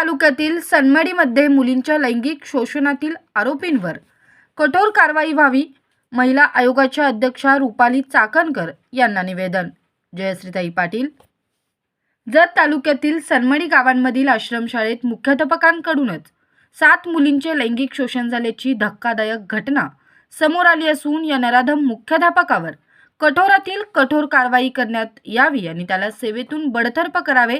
तालुक्यातील सनमडीमध्ये मुलींच्या लैंगिक शोषणातील आरोपींवर कठोर कारवाई व्हावी महिला आयोगाच्या अध्यक्षा रुपाली चाकणकर यांना निवेदन. जयश्रीताई पाटील. जत तालुक्यातील सनमडी गावांमधील आश्रमशाळेत मुख्याध्यापकांकडूनच सात मुलींचे लैंगिक शोषण झाल्याची धक्कादायक घटना समोर आली असून या नराधम मुख्याध्यापकावर कठोरातील कठोर कारवाई करण्यात यावी आणि त्याला सेवेतून बडतर्फ करावे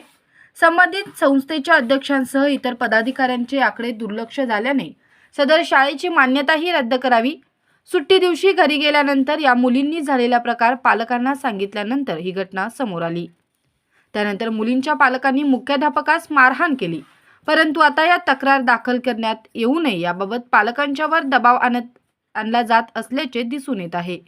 संबंधित संस्थेच्या अध्यक्षांसह इतर पदाधिकाऱ्यांचे आकडे दुर्लक्ष झाल्याने सदर शाळेची मान्यताही रद्द करावी. सुट्टी दिवशी घरी गेल्यानंतर या मुलींनी झालेला प्रकार पालकांना सांगितल्यानंतर ही घटना समोर आली. त्यानंतर मुलींच्या पालकांनी मुख्याध्यापकास मारहाण केली. परंतु आता या तक्रार दाखल करण्यात येऊ नये याबाबत पालकांच्यावर दबाव आणत आणला जात असल्याचे दिसून येत आहे.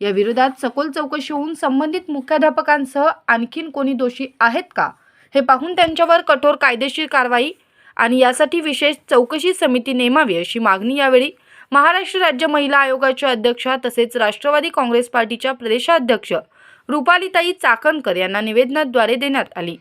या विरोधात सखोल चौकशी होऊन संबंधित मुख्याध्यापकांसह आणखीन कोणी दोषी आहेत का? हे पाहून त्यांच्यावर कठोर कायदेशीर कारवाई आणि यासाठी विशेष चौकशी समिती नेमावी अशी मागणी यावेळी महाराष्ट्र राज्य महिला आयोगाच्या अध्यक्षा तसेच राष्ट्रवादी काँग्रेस पार्टीच्या प्रदेशाध्यक्ष रुपालीताई चाकणकर यांना निवेदनाद्वारे देण्यात आली.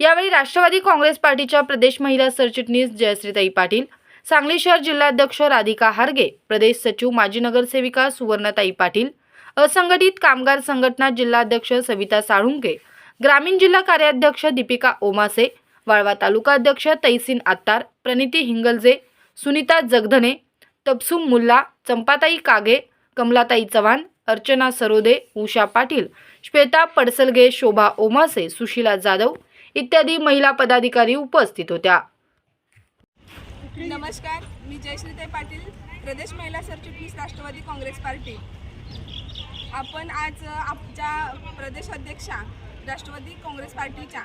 यावेळी राष्ट्रवादी काँग्रेस पार्टीच्या प्रदेश महिला सरचिटणीस जयश्रीताई पाटील सांगली शहर जिल्हाध्यक्ष राधिका हार्गे प्रदेश सचिव माजी नगरसेविका सुवर्णताई पाटील असंघटित कामगार संघटना जिल्हाध्यक्ष सविता साळुंके ग्रामीण जिल्हा कार्याध्यक्ष दीपिका ओमासे वाळवा तालुका अध्यक्ष तैसीन आत्तार प्रणिती हिंगलजे सुनीता जगधने तपसुम मुल्ला चंपाताई कागे कमलाताई चव्हाण अर्चना सरोदे उषा पाटील श्वेता पडसलगे शोभा ओमासे सुशीला जाधव इत्यादी महिला पदाधिकारी उपस्थित होत्या. नमस्कार मी जयश्रीताई पाटील प्रदेश महिला सरचिटणीस राष्ट्रवादी काँग्रेस पार्टी. आपण आज आमच्या प्रदेश अध्यक्षा राष्ट्रवादी काँग्रेस पार्टीच्या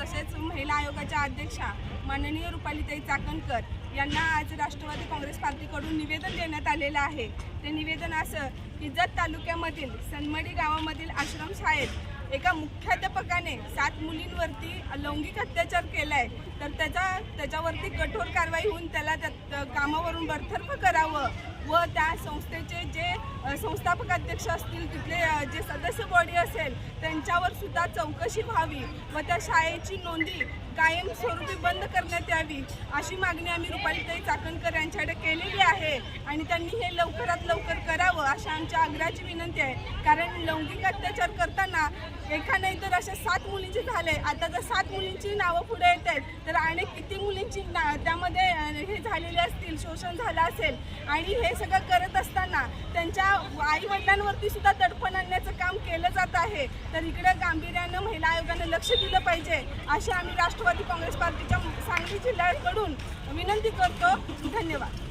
तसेच महिला आयोगाच्या अध्यक्षा माननीय रुपालीताई चाकणकर यांना आज राष्ट्रवादी काँग्रेस पार्टीकडून निवेदन देण्यात आलेलं आहे. ते निवेदन असं की जत तालुक्यामधील सनमडी गावामधील आश्रमशाळेत एका मुख्याध्यापकाने सात मुलींवरती लैंगिक अत्याचार केलाय. तर त्याचा त्याच्यावरती कठोर कारवाई होऊन त्याला त्या कामावरून बरतर्फ करावं. व त्या संस्थेचे जे संस्थापक अध्यक्ष असतील तिथले जे सदस्य बॉडी असेल त्यांच्यावर सुद्धा चौकशी व्हावी व त्या शाळेची नोंदी कायमस्वरूपी बंद करण्यात यावी अशी मागणी आम्ही रुपालीताई चाकणकर यांच्याकडे केलेली आहे. आणि त्यांनी हे लवकरात लवकर करावं अशा आमच्या आग्रहाची विनंती आहे. कारण लैंगिक अत्याचार करताना एका नाही तर अशा सात मुलींचे झाले. आता जर सात मुलींची नावं पुढे येत आहेत तर अनेक किती मुलींची ना त्यामध्ये हे झालेले असतील शोषण झालं असेल आणि हे सगळं करत असताना त्यांच्या आई वडिलांवरती सुद्धा तडफण आणण्याचं काम केलं जात आहे. तर इकडं गांभीर्यानं महिला आयोगानं लक्ष दिलं पाहिजे अशी आम्ही राष्ट्रवादी काँग्रेस पार्टीच्या सांगली जिल्ह्याकडून विनंती करतो. धन्यवाद.